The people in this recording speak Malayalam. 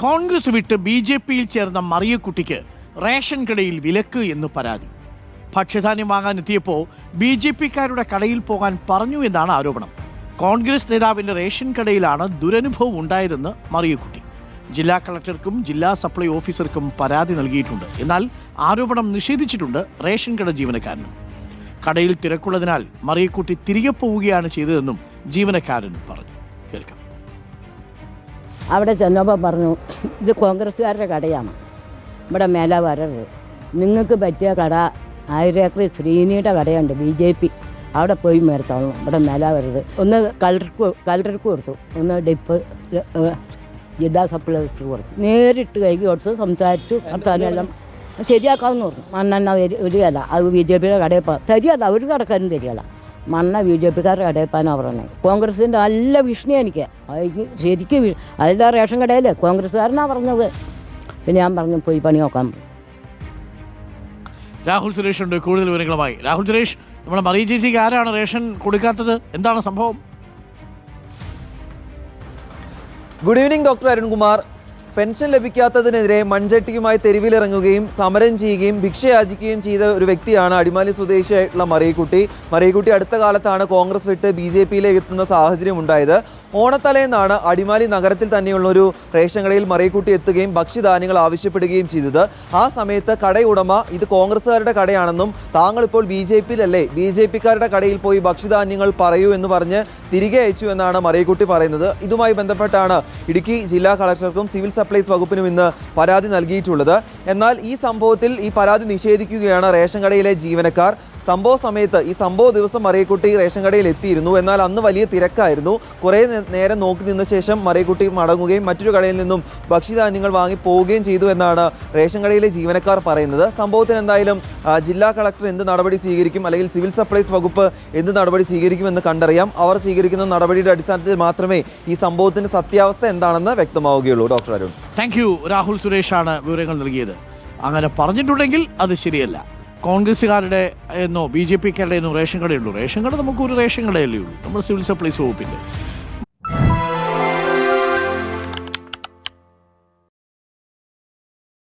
കോൺഗ്രസ് വിട്ട് ബി ജെ പിയിൽ ചേർന്ന മറിയക്കുട്ടിക്ക് റേഷൻ കടയിൽ വിലക്ക് എന്ന് പരാതി. ഭക്ഷ്യധാന്യം വാങ്ങാനെത്തിയപ്പോൾ ബി ജെ പിക്കാരുടെ കടയിൽ പോകാൻ പറഞ്ഞു എന്നാണ് ആരോപണം. കോൺഗ്രസ് നേതാവിന്റെ റേഷൻ കടയിലാണ് ദുരനുഭവം ഉണ്ടായതെന്ന് മറിയക്കുട്ടി. ജില്ലാ കളക്ടർക്കും ജില്ലാ സപ്ലൈ ഓഫീസർക്കും പരാതി നൽകിയിട്ടുണ്ട്. എന്നാൽ ആരോപണം നിഷേധിച്ചിട്ടുണ്ട് റേഷൻ കട ജീവനക്കാരനും. കടയിൽ തിരക്കുള്ളതിനാൽ മറിയക്കുട്ടി തിരികെ പോവുകയാണ് ചെയ്തതെന്നും ജീവനക്കാരൻ പറഞ്ഞു. കേൾക്കാം. അവിടെ ചെന്നപ്പോൾ പറഞ്ഞു ഇത് കോൺഗ്രസ്സുകാരുടെ കടയാണ്. ഇവിടെ മേലെ വരരുത് നിങ്ങൾക്ക് പറ്റിയ കട ആയിരേക്കറി ശ്രീനിയുടെ കടയുണ്ട് ബി ജെ പി. അവിടെ പോയി മേർത്തോളൂ ഇവിടെ മേലെ വരരുത് ഒന്ന് കളർക്ക് കളർക്ക് കൊടുത്തു. ഒന്ന് ഡിപ്പ് ജില്ലാ സപ്ലൈ കൊടുത്തു. നേരിട്ട് കൈക്ക് കൊടുത്ത് സംസാരിച്ചു വർത്താനെല്ലാം ശരിയാക്കാമെന്ന് പറഞ്ഞു. മണ്ണെണ്ണ വരി- വരികയല്ല അത് ബി ജെ പിയുടെ കടയിൽ ശരിയല്ല ഒരു കടക്കാരും തരികയല്ല മണ്ണ ബി ജെ പിക്കാരുടെ കടയിൽ പോകാനാണ് പറഞ്ഞത് കോൺഗ്രസിന്റെ നല്ല ഭീഷണി എനിക്ക്. ശരിക്കും അതിന്റെ റേഷൻ കടയിൽ കോൺഗ്രസ്സുകാരനാണ് പറഞ്ഞത്. പിന്നെ ഞാൻ പറഞ്ഞു പോയി പണി നോക്കാൻ രാഹുൽ സുരേഷ് ഉണ്ട് കൂടുതൽ വിവരങ്ങളുമായി. രാഹുൽ സുരേഷ് നമ്മളെ മറിയ ചേച്ചിക്ക് ആരാണ് റേഷൻ കൊടുക്കാത്തത്? എന്താണ് സംഭവം? Good evening doctor Arunkumar. Pension ലഭിക്കാത്തതിനെതിരെ മൺചട്ടിയുമായി തെരുവിലിറങ്ങുകയും സമരം ചെയ്യുകയും ഭിക്ഷയാചിക്കുകയും ചെയ്ത ഒരു വ്യക്തിയാണ് അടിമാലി സ്വദേശിയായിട്ടുള്ള മറിയക്കുട്ടി. മറിയക്കുട്ടി അടുത്ത കാലത്താണ് കോൺഗ്രസ് വിട്ട് ബി ജെ പിയിലേക്ക് എത്തുന്ന സാഹചര്യം ഉണ്ടായത് ഓണത്തലേന്നാണ് അടിമാലി നഗരത്തിൽ തന്നെയുള്ള ഒരു റേഷൻ കടയിൽ മറിയക്കുട്ടി എത്തുകയും ഭക്ഷ്യധാന്യങ്ങൾ ആവശ്യപ്പെടുകയും ചെയ്തത്. ആ സമയത്ത് കടയുടമ ഇത് കോൺഗ്രസ്സുകാരുടെ കടയാണെന്നും താങ്കൾ ഇപ്പോൾ ബി ജെ പിയിലല്ലേ? ബി ജെ പിക്കാരുടെ കടയിൽ പോയി ഭക്ഷ്യധാന്യങ്ങൾ പറയൂ എന്ന് പറഞ്ഞ് തിരികെ അയച്ചു എന്നാണ് മറിയക്കുട്ടി പറയുന്നത്. ഇതുമായി ബന്ധപ്പെട്ടാണ് ഇടുക്കി ജില്ലാ കളക്ടർക്കും സിവിൽ സപ്ലൈസ് വകുപ്പിനും ഇന്ന് പരാതി നൽകിയിട്ടുള്ളത്. എന്നാൽ ഈ സംഭവത്തിൽ ഈ പരാതി നിഷേധിക്കുകയാണ് റേഷൻ കടയിലെ ജീവനക്കാർ. സംഭവ സമയത്ത് ഈ സംഭവ ദിവസം മറിയക്കുട്ടി റേഷൻ കടയിൽ എത്തിയിരുന്നു. എന്നാൽ അന്ന് വലിയ തിരക്കായിരുന്നു. കുറേ നേരം നോക്കി നിന്ന ശേഷം മറിയക്കുട്ടി മടങ്ങുകയും മറ്റൊരു കടയിൽ നിന്നും ഭക്ഷ്യധാന്യങ്ങൾ വാങ്ങി പോവുകയും ചെയ്തു എന്നാണ് റേഷൻ കടയിലെ ജീവനക്കാർ പറയുന്നത്. സംഭവത്തിന് എന്തായാലും ജില്ലാ കളക്ടർ എന്ത് നടപടി സ്വീകരിക്കും അല്ലെങ്കിൽ സിവിൽ സപ്ലൈസ് വകുപ്പ് എന്ത് നടപടി സ്വീകരിക്കുമെന്ന് കണ്ടറിയാം. അവർ സ്വീകരിക്കുന്ന നടപടിയുടെ അടിസ്ഥാനത്തിൽ മാത്രമേ ഈ സംഭവത്തിന്റെ സത്യാവസ്ഥ എന്താണെന്ന് വ്യക്തമാവുകയുള്ളൂ. Doctor Arun. Thank you Rahul സുരേഷാണ് വിവരങ്ങൾ നൽകിയത്. അങ്ങനെ പറഞ്ഞിട്ടുണ്ടെങ്കിൽ അത് ശരിയല്ല. കോൺഗ്രസ്സുകാരുടെ എന്നോ ബി ജെ പിക്കാരുടെ എന്നോ റേഷൻ കടയുള്ളൂ. റേഷൻ കട നമുക്കൊരു റേഷൻ കടയല്ലേ ഉള്ളൂ. നമ്മൾ സിവിൽ സപ്ലൈസ് വകുപ്പിന്റെ